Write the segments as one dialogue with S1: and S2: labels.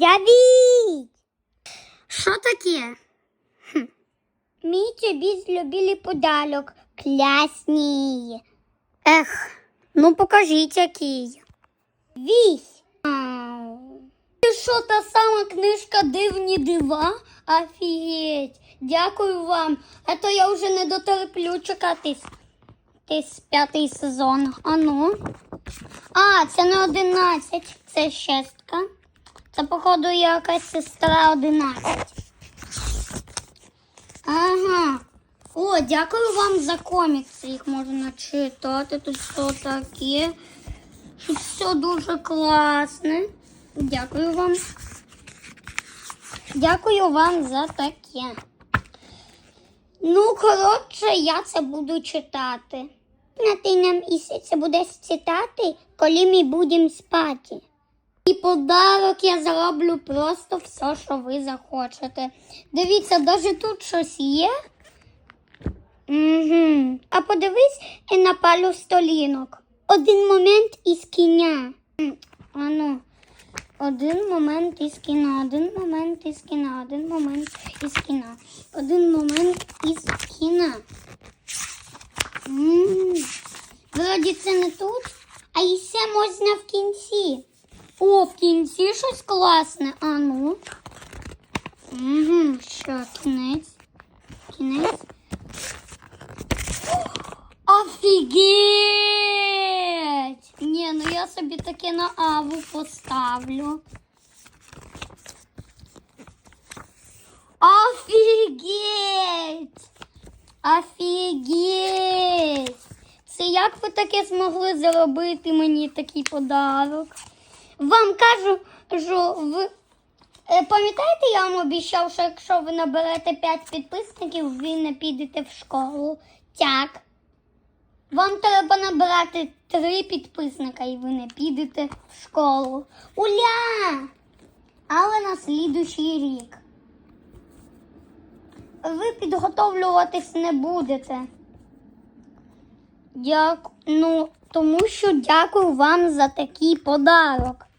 S1: Дядіть!
S2: Що таке?
S1: Мій тобі злюбілий подарок. Клясній.
S2: Ех, ну покажіть який.
S1: Вісь.
S2: Це що та сама книжка Дивні дива? Офігеть. Дякую вам. А то я вже не дотерплю чекати з п'ятий сезон. А ну. А, це не 11, це шестка. Це, походу, якась сестра 11. Ага. О, дякую вам за комікси. Їх можна читати. Тут все таке. Тут все дуже класне. Дякую вам. Дякую вам за таке. Ну, коротше, я це буду читати.
S1: На ти нам і це будеш читати, коли ми будемо спати.
S2: І подарок я зроблю просто все, що ви захочете. Дивіться, навіть тут щось є.
S1: Угу. А подивись і на пару столінок. Один момент із кіня.
S2: Ану, один момент із кіна, один момент із кіна, один момент із кіна, один момент із кіна. Вроді це не тут.
S1: А і ще можна в кінці.
S2: О, в кінці щось класне. А ну. Угу, що, кінець? Кінець. Офігеть! Ні, ну я собі таке на аву поставлю. Офігеть! Офігеть! Це як ви таке змогли зробити мені такий подарок? Вам кажу, що ви. Е, Пам'ятаєте, я вам обіцяв, що якщо ви наберете 5 підписників, ви не підете в школу. Так. Вам треба набирати 3 підписника і ви не підете в школу. Уля! Але на слідущий рік. Ви підготовлюватись не будете. Дяк... Ну, тому що дякую вам за такий подарок.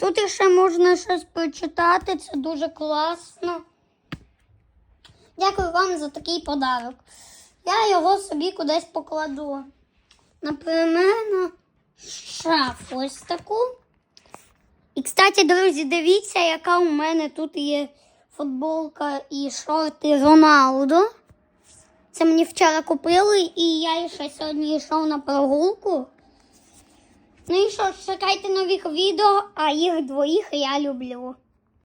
S2: Тут ще можна щось почитати, це дуже класно. Дякую вам за такий подарок. Я його собі кудись покладу. Наприклад, на шафу ось таку. І, кстати, друзі, дивіться, яка у мене тут є футболка і шорти Роналдо. Це мені вчора купили, і я ще сьогодні йшов на прогулку. Ну і що, чекайте нових відео, а їх двоїх я люблю.